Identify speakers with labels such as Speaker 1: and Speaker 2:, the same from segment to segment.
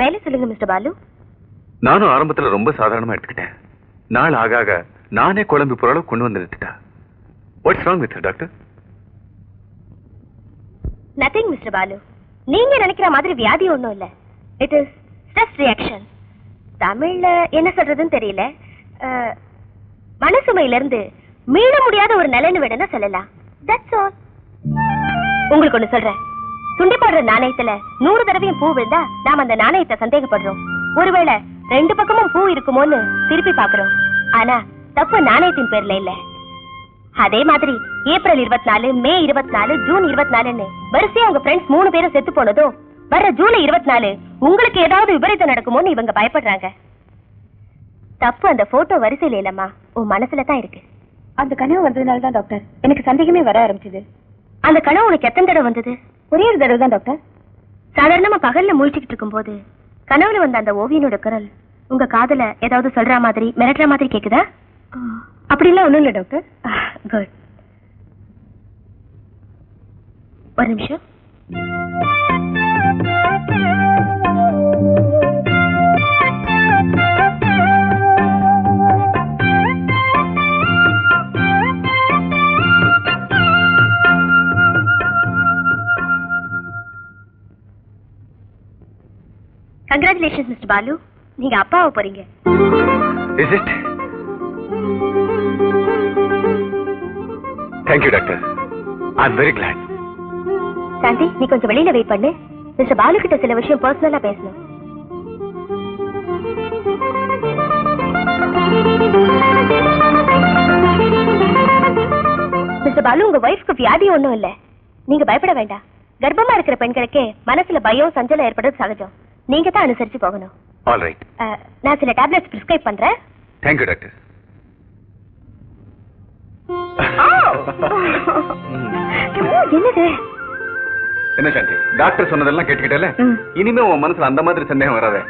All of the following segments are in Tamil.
Speaker 1: மேலே சொல்லுங்க மிஸ்டர் பாலு.
Speaker 2: நானும் ஆரம்பத்துல ரொம்ப சாதாரணமா எடுத்துக்கிட்டேன். நாள் ஆக ஆக நானே குழம்பு போற அளவுக்கு கொண்டு வந்து நிறுத்திட்டா. What's wrong with doctor
Speaker 1: nothing mister Balu. நீங்க நினைக்கிற மாதிரி வியாதி ஒண்ணும் இல்ல. இட் இஸ் ஸ்ட்ரெஸ் ரியாக்ஷன் தமிழ்ல என்ன சொல்றதுன்னு தெரியல. மனசுமையில இருந்து மீள முடியாத ஒரு நிலைன்னு வேணும்னா சொல்லலாம். தட்ஸ் ஆல் உங்களுக்கு ஒண்ணு சொல்றேன். சுண்டி போடுற நாணயத்துல நூறு தடவையும் பூ விழுந்தா நாம அந்த நாணயத்தை சந்தேகப்படுறோம். ஒருவேளை ரெண்டு பக்கமும் பூ இருக்குமோன்னு திருப்பி பாக்குறோம் ஆனா தப்பு நாணயத்தின் பேர்ல இல்ல. அதே மாதிரி ஏப்ரல் இருபத்தி நாலு மே இருபத்தி நாலு ஜூன் இருபத்தி நாலுன்னு வரிசையா உங்க ஃப்ரெண்ட்ஸ் மூணு பேரும் செத்து போனதோ வர ஜூலை இருபத்தி நாலு உங்களுக்கு ஏதாவது விபரீதம் நடக்குமோன்னு இவங்க பயப்படுறாங்க. தப்பு அந்த போட்டோ வரிசையில இல்லம்மா. உன் மனசுல தான் இருக்கு.
Speaker 3: அந்த கனவு வந்ததுனால தான் டாக்டர் எனக்கு சந்தேகமே வர ஆரம்பிச்சது.
Speaker 1: அந்த கனவு உனக்கு எத்தனை தடவை வந்தது?
Speaker 3: ஒரே ஒரு தடவை தான் டாக்டர்
Speaker 1: சாதாரணமா பகல்ல முழிச்சுக்கிட்டு இருக்கும்போது கனவுல வந்த அந்த ஓவியனோட குரல் உங்க காதுல ஏதாவது சொல்ற மாதிரி மிரட்டுற மாதிரி கேக்குதா?
Speaker 3: அப்படிலாம் ஒண்ணும் இல்ல டாக்டர்
Speaker 1: குட் ஒரு நிமிஷம். கங்க்ராச்சுலேஷன்ஸ் மிஸ்டர் பாலு நீங்க அப்பாவை போறீங்க.
Speaker 2: Is it thank you doctor I am very glad
Speaker 1: Shanthi நீ கொஞ்சம் வெளியில வெயிட் பண்ணு. மிஸ்டர் பாலு கிட்ட சில விஷயம் பர்சனலா பேசணும். மிஸ்டர் பாலு உங்க ஒய்ஃப்க்கு வியாதி ஒண்ணும் இல்ல. நீங்க பயப்பட வேண்டாம். கர்ப்பமா இருக்கிற பெண்களுக்கே மனசுல பயம் சஞ்சலம் ஏற்படுறது சகஜம். நீங்க தான் அனுசரிச்சு போகணும்.
Speaker 2: ஆல் ரைட்
Speaker 1: அஹ், நான் சில டேப்லெட்ஸ் பிரிஸ்கிரைப் பண்றேன்.
Speaker 2: தேங்க்யூ டாக்டர்
Speaker 1: ஐயோ, என்னது?
Speaker 2: என்ன சாந்தி? டாக்டர் சொன்னதெல்லாம் கேட்டுக்கிட்டல. இனிமே உன் மனசுல அந்த மாதிரி சந்தேகம் வராதே?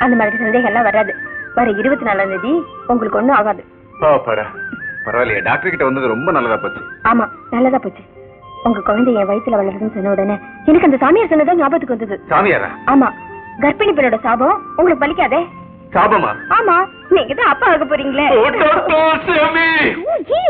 Speaker 3: அந்த மாதிரி சந்தேகம் எல்லாம் வராது. வர இருபத்தி நாலாம் தேதி உங்களுக்கு ஒண்ணும் ஆகாது.
Speaker 2: ஓ பரா பரவாயில்லையே டாக்டர் கிட்ட வந்தது ரொம்ப நல்லதா போச்சு.
Speaker 3: ஆமா நல்லதா போச்சு. உங்க குழந்தை என் வயித்துல வளருதுன்னு சொன்ன உடனே எனக்கு அந்த சாமியார் சொன்னதான் ஞாபகத்துக்கு வந்தது.
Speaker 2: சாமியாரா?
Speaker 3: ஆமா. கர்ப்பிணி பெண்ணோட சாபம் உங்களுக்கு பலிக்காதே.
Speaker 2: சாபமா?
Speaker 3: ஆமா நீங்க தான் அப்பா ஆக போறீங்களே.
Speaker 2: ஓ,
Speaker 3: ஜீ.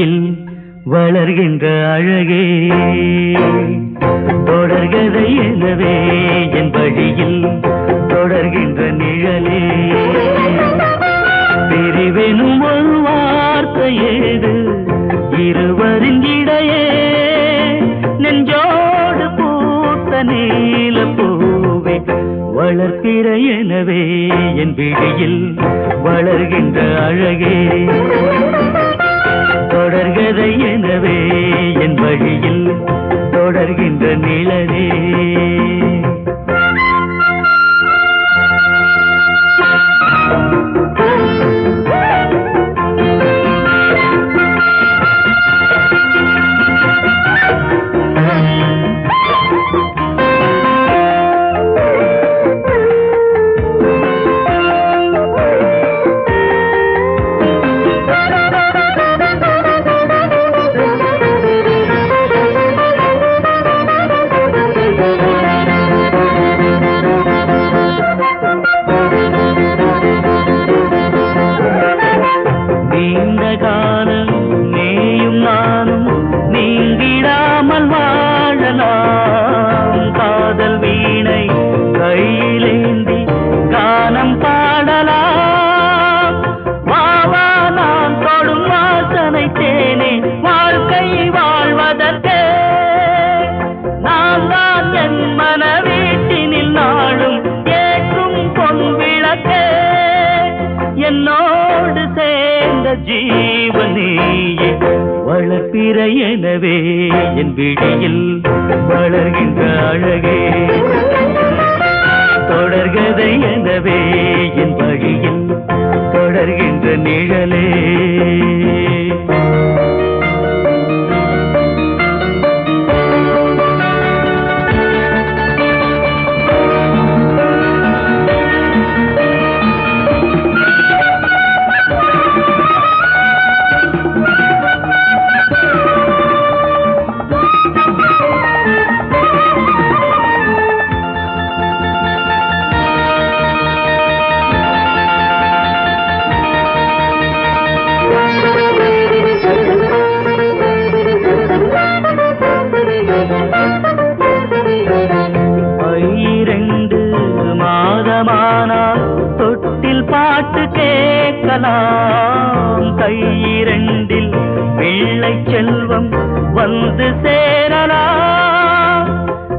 Speaker 4: என் வளர்கின்ற அழகே. தொடர்கதை எனவே என் வழியில் தொடர்கின்ற நிழலே. பிரிவெனும் ஒரு வார்த்தை ஏது? இருவரின் இடையே நெஞ்சோடு பூத்த நீல பூவே வளர்க்கிற எனவே என் விழியில் வளர்கின்ற அழகே. நிழலே ஜீவனேயே வளர்ப்பிற எனவே என் விழியில் வளர்கின்ற அழகே. தொடர்கதை எனவே என் வழியில் தொடர்கின்ற நிழலே. வந்து சேரலாம்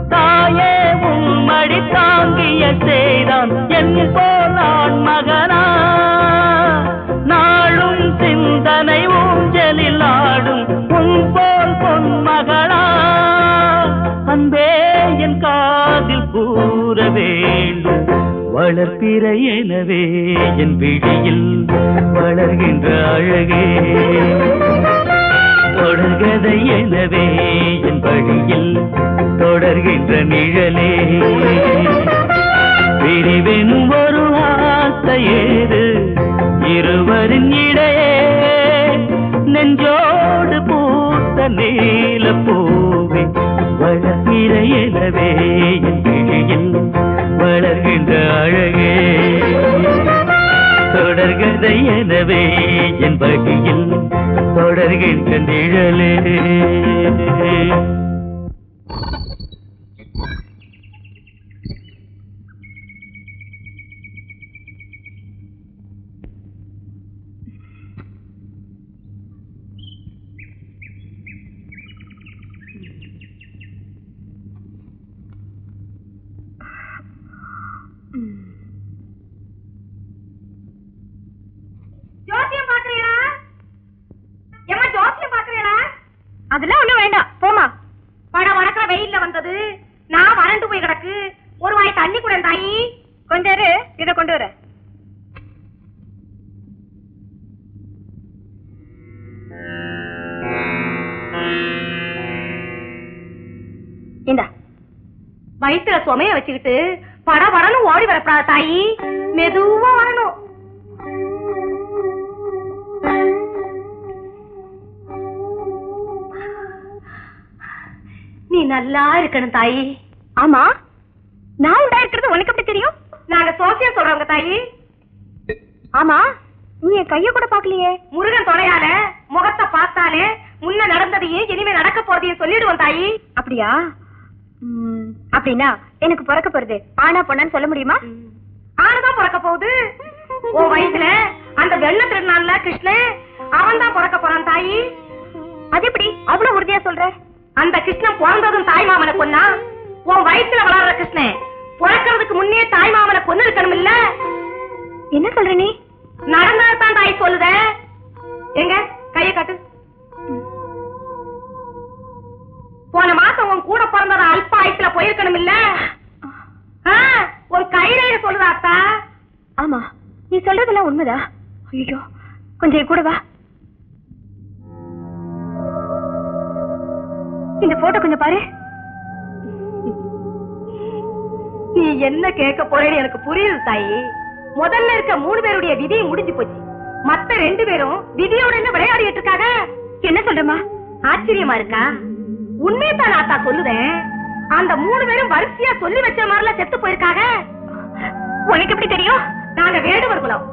Speaker 4: தாயே உம்மடி தாங்கிய செய்தான் என் போலான் மகனா? நாளும் சிந்தனை ஊஞ்சலில் ஆடும் உன் போல் பொன் மகளா? அன்பே என் காதில் கூற வேண்டும். வளர்ப்பிறை எனவே என் விழியில் வளர்கின்ற அழகே. பாதை எனவே என் வழியில் தொடர்கின்ற நிழலே. பிரிவின் ஒரு ஆசை ஏது? இருவரின் இடையே நெஞ்சோடு பூத்த நீல பூவே வளர்கிற எனவே என் வழியில் வளர்கின்ற அழகே. தொடர்கதை எனவே என் வழியில் தொடர்கின்ற நிழலே
Speaker 5: வயிற்றுல சுமைய வச்சுக்கிட்டு பட படன்னு ஓடி வரப்படாத தாயி. மெதுவா வரணும். நீ நல்லா இருக்கணும் தாயி.
Speaker 6: ஆமா. நான் உண்டா இருக்கிறது உனக்கு எப்படி தெரியும்?
Speaker 5: நாங்க சோசியம் சொல்றவங்க தாயி.
Speaker 6: ஆமா. நீ என் கைய கூட பாக்கலையே
Speaker 5: முருகன் துணையால முகத்தை பார்த்தாலே முன்ன நடந்ததையும் இனிமே நடக்க போறதையும் சொல்லிடுவோம் தாயி.
Speaker 6: அப்படியா? அப்படின்னா எனக்கு பிறக்க போறது ஆனா பொண்ணான்னு சொல்ல முடியுமா?
Speaker 5: ஆனதான் பிறக்க போகுது. உன் வயசுல அந்த வெள்ள திருநாள்ல கிருஷ்ணன் அவன் தான் பிறக்க போறான் தாயி.
Speaker 6: அது எப்படி? அவ்வளவு உறுதியா சொல்ற?
Speaker 5: அந்த கிருஷ்ணன் பிறந்ததும் தாய் மாமனை கொன்னா உன் வயித்துல வளர்ற கிருஷ்ணன் பிறக்கிறதுக்கு முன்னே தாய் மாமனை கொன்னு இருக்கணும் இல்ல?
Speaker 6: என்ன சொல்ற நீ?
Speaker 5: நடந்ததான் தாய் சொல்லுத. எங்க? கைய காட்டு.
Speaker 6: உண்மைதா ஐயோ கொஞ்சம் கூட வா. இந்த போட்டோ கொஞ்சம் பாரு.
Speaker 5: நீ என்ன கேட்க போறேன்னு எனக்கு புரியுது தாயி. முதல்ல இருக்க மூணு பேருடைய விதி முடிஞ்சு போச்சு. மத்த ரெண்டு பேரும் விதியோட என்ன விளையாடிட்டு இருக்காங்க?
Speaker 6: என்ன சொல்றமா
Speaker 5: ஆச்சரியமா இருக்கா? உண்மையை தான் ஆத்தா சொல்லுதேன் அந்த மூணு பேரும் வரிசையா சொல்லி வச்ச மாதிரிலாம் செத்து போயிருக்காங்க.
Speaker 6: உனக்கு எப்படி தெரியும்?
Speaker 5: நாங்க வேடுவர் குலம்.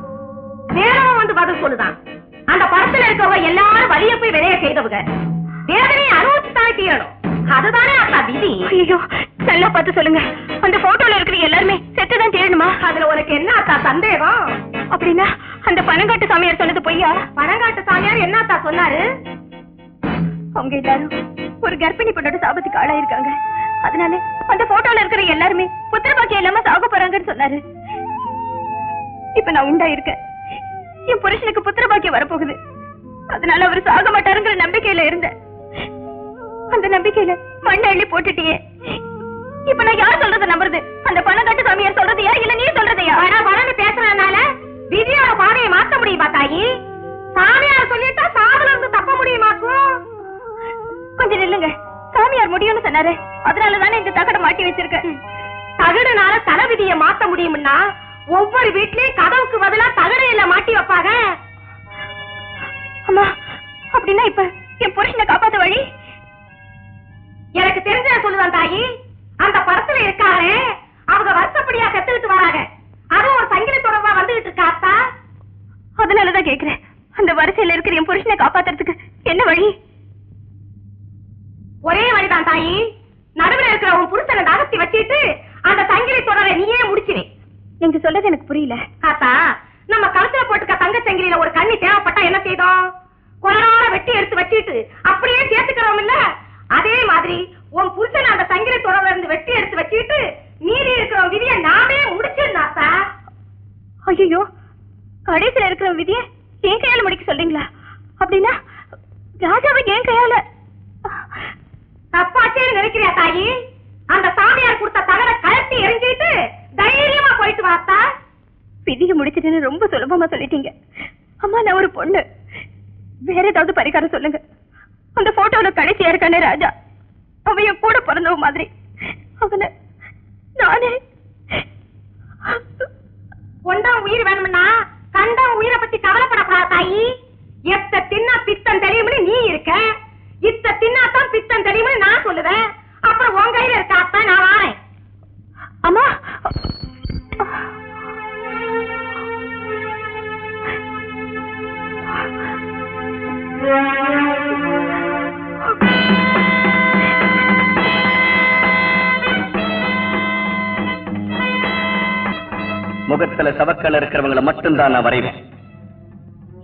Speaker 5: வேறவன் வந்து பதில் சொல்லுதான். அந்த படத்துல இருக்கவங்க எல்லாரும் வலிய போய் விளைய செய்தவங்க. வேதனையை அனுபவிச்சு தானே தீரணும். அதுதானே ஆத்தா விதி.
Speaker 6: ஐயோ நல்லா பார்த்து சொல்லுங்க. அந்த போட்டோல இருக்கிற எல்லாருமே செத்துதான் தேடணுமா
Speaker 5: அதுல உனக்கு என்ன ஆத்தா சந்தேகம்?
Speaker 6: அப்படின்னா அந்த பணங்காட்டு சாமியார் சொன்னது பொய்யா?
Speaker 5: பணங்காட்டு சாமியார் என்ன ஆத்தா சொன்னாரு?
Speaker 6: அவங்க எல்லாரும் ஒரு கர்ப்பிணி பொண்ணோட சாபத்துக்கு ஆளாயிருக்காங்க. அதனால அந்த போட்டோல இருக்கிற எல்லாருமே புத்திர பாக்கியம் இல்லாம சாக போறாங்கன்னு சொன்னாரு. இப்ப நான் உண்டா இருக்கேன் என் புருஷனுக்கு புத்திர பாக்கியம் வரப்போகுது. அதனால அவர் சாக மாட்டாருங்கிற நம்பிக்கையில இருந்தேன். அந்த நம்பிக்கையில மண்ணை அள்ளி போட்டுட்டியே. இப்ப நான் யார் சொல்றத நம்புறது? அந்த பணம் கட்டு சாமியார் சொல்றதையா? இல்ல நீ சொல்றதையா?
Speaker 5: வர வரன்னு பேசுறதுனால விதியோட பாதையை மாத்த முடியுமா தாயி? சாமியார் சொல்லிட்டா சாதுல இருந்து தப்ப முடியுமாக்கும்?
Speaker 6: கொஞ்சம் நில்லுங்க. சாமியார் முடியும்னு சொன்னாரு. அதனால தானே இந்த தகட மாட்டி வச்சிருக்கேன்.
Speaker 5: தகடுனால தலைவிதிய மாத்த முடியும்னா ஒவ்வொரு வீட்லயும் கதவுக்கு பதிலா தகடையில மாட்டி வைப்பாங்க?
Speaker 6: அம்மா அப்படின்னா இப்ப என் புருஷனை காப்பாத்த வழி?
Speaker 5: எனக்கு தெரிஞ்ச சொல்லுதான் தாயி. அந்த படத்துல இருக்காரு அவங்க வருஷப்படியா செத்துக்கிட்டு வராங்க. அதுவும் ஒரு சங்கிலி தொடர்பா வந்துகிட்டு இருக்கா அத்தா?
Speaker 6: அதனாலதான் கேக்குறேன். அந்த வரிசையில இருக்கிற என் புருஷனை காப்பாத்துறதுக்கு என்ன வழி?
Speaker 5: ஒரே வழிதான் தாயி. நடுவுல இருக்கிற உன் புருஷனை நகர்த்தி வச்சிட்டு அந்த சங்கிலி தொடரை நீயே முடிச்சிரு.
Speaker 6: நீங்க சொல்றது எனக்கு புரியல.
Speaker 5: ஆத்தா நம்ம கழுத்துல போட்டுக்க தங்க சங்கிலியில ஒரு கண்ணி தேவைப்பட்டா என்ன செய்தோம்? கொலனால வெட்டி எடுத்து வச்சிட்டு அப்படியே சேர்த்துக்கிறோம் இல்ல? அதே மாதிரி உன் புருஷன் அந்த சங்கிலி தொடர்ல இருந்து வெட்டி எடுத்து வச்சிட்டு மீதி இருக்கிற விதிய நாமே முடிச்சிருந்தாத்தா
Speaker 6: ஐயோ கடைசியில இருக்கிற விதிய என் கையால முடிக்க சொல்றீங்களா? அப்படின்னா ராஜாவை என் கையால
Speaker 5: தப்பாச்சேன்னு நினைக்கிறியா தாயி?
Speaker 6: விதிய முடிச்சிட்டுன்னு ரொம்ப சுலபமா சொல்லிட்டீங்க. அம்மா நான் ஒரு பொண்ணு. வேற ஏதாவது பரிகாரம் சொல்லுங்க. அந்த போட்டோல கடைசியா இருக்கானே ராஜா. அவன் என் கூட பிறந்தவ மாதிரி. அவனை நானே.
Speaker 5: கொண்டம் உயிர் வேணும்னா கண்டம் உயிரை பத்தி கவலைப்படக்கூடாது தாயி. எத்த தின்னா பித்தம் தெரியும்னு நீ இருக்க. இத்த தின்னாதான் பித்தம் தெரியும்னு நான் சொல்லுவேன். அப்புறம் உன் கையில இருக்க அத்தா நான் வாரேன்.
Speaker 6: அம்மா.
Speaker 7: முகத்துல சவக்கல இருக்கிறவங்களை மட்டும்தான் நான் வரைவேன்.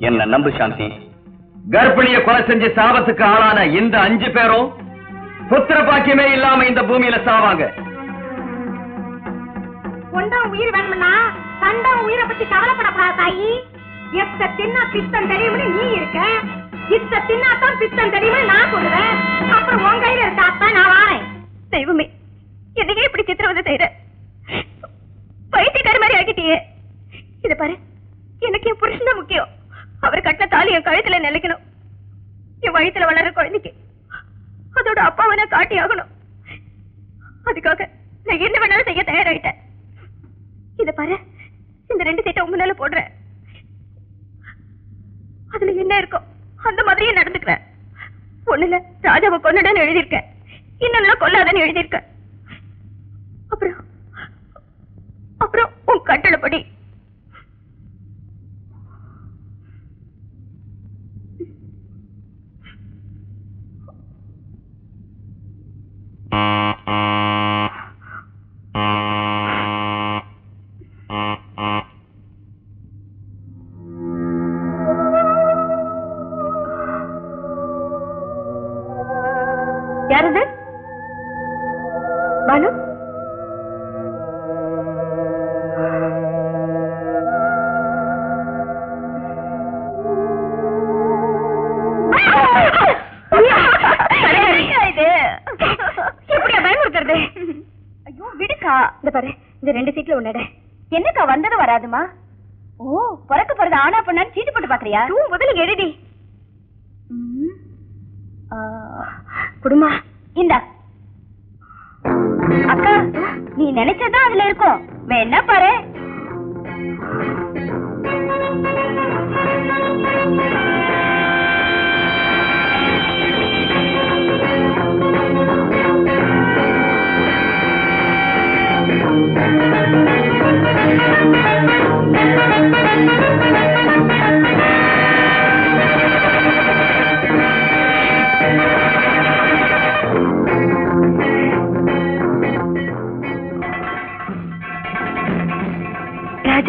Speaker 7: என்ன நம்பு சாந்தி? கர்ப்பிணிய கொலை செஞ்சு சாபத்துக்கு ஆளான இந்த அஞ்சு பேரும் புத்திர பாக்கியமே இல்லாம இந்த பூமியில சாவாங்க.
Speaker 5: கொண்டம் உயிர் வேணும்னா கண்டம் உயிரை பத்தி கவலைப்படக்கூடாது தாயி. எத்த தின்னா பித்தம் தெரியும்னு நீ இருக்க. இத்த தின்னாத்தான் பித்தம் தெரியும்னு நான் சொல்லுவேன். அப்புறம் உன் கையில இருக்காத்தான் நான் வாரேன்.
Speaker 6: தெய்வமே என்னையே இப்படி சித்திரவதை செய்யற பைத்தியக்கார மாதிரி ஆக்கிட்டியே. இத பாரு எனக்கு என் புருஷன் தான் முக்கியம். அவர் கட்டின தாலி என் கழுத்துல நிலைக்கணும் என் வயித்துல வளர குழந்தைக்கு அதோட அப்பாவை நான் காட்டி ஆகணும் அதுக்காக நான் என்ன வேணாலும் செய்ய விடுக்கா இந்த பாரு இந்த ரெண்டு சீட்ல உன்னட என்னக்கா வந்தது வராதுமா? ஓ பிறக்க போறது ஆனா பண்ணான்னு சீட்டு போட்டு பாக்குறியா? தூ முதல்ல எழுதி. குடுமா. இந்தா. அக்கா நீ நினைச்சதான் அதுல இருக்கும். வேணா பாரு?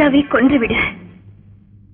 Speaker 6: ராஜாவை கொன்று விடு